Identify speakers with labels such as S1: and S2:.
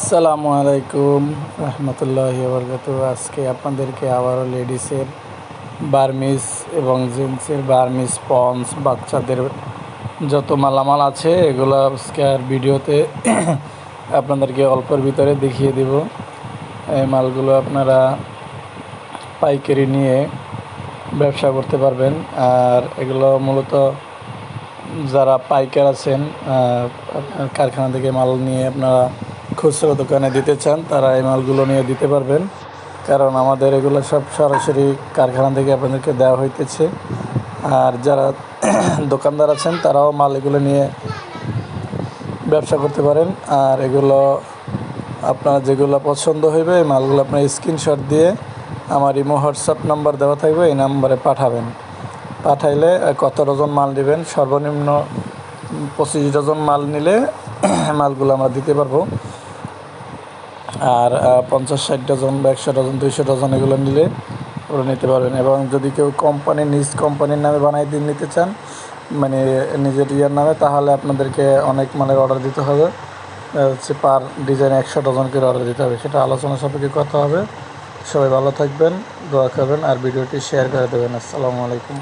S1: আসসালামু আলাইকুম রহমতুল্লাহ বরকাত আজকে আপনাদেরকে আবারও লেডিসের বার্মিস এবং জেন্টসের বার্মিস পন্স, বাচ্চাদের যত মালামাল আছে, এগুলো আজকে আর ভিডিওতে আপনাদেরকে অল্পের ভিতরে দেখিয়ে দেব। এই মালগুলো আপনারা পাইকারি নিয়ে ব্যবসা করতে পারবেন। আর এগুলো মূলত যারা পাইকার আছেন কারখানা থেকে মাল নিয়ে আপনারা খুচরো দোকানে দিতে চান, তারা এই মালগুলো নিয়ে দিতে পারবেন। কারণ আমাদের এগুলো সব সরাসরি কারখানা থেকে আপনাদেরকে দেওয়া হইতেছে। আর যারা দোকানদার আছেন, তারাও মাল এগুলো নিয়ে ব্যবসা করতে পারেন। আর এগুলো আপনার যেগুলো পছন্দ হইবে, এই মালগুলো আপনার স্ক্রিনশট দিয়ে আমার ইমো, হোয়াটসঅ্যাপ নাম্বার দেওয়া থাকবে, এই নাম্বারে পাঠাবেন। পাঠাইলে কত ডজন মাল নেবেন? সর্বনিম্ন পঁচিশ ডজন মাল নিলে মালগুলো আমরা দিতে পারব। আর পঞ্চাশ ষাট ডজন বা একশো ডজন, দুইশো ডজন এগুলো নিলে ওরা নিতে পারবেন। এবং যদি কেউ কোম্পানি, নিজ কোম্পানির নামে বানাই দিয়ে নিতে চান মানে নিজের ইয়ার নামে, তাহলে আপনাদেরকে অনেক মালের অর্ডার দিতে হবে। হচ্ছে পার ডিজাইন একশো ডজন করে অর্ডার দিতে হবে। সেটা আলোচনা সাপেক্ষে কথা হবে। সবাই ভালো থাকবেন, দোয়া করবেন, আর ভিডিওটি শেয়ার করে দেবেন। আসসালামু আলাইকুম।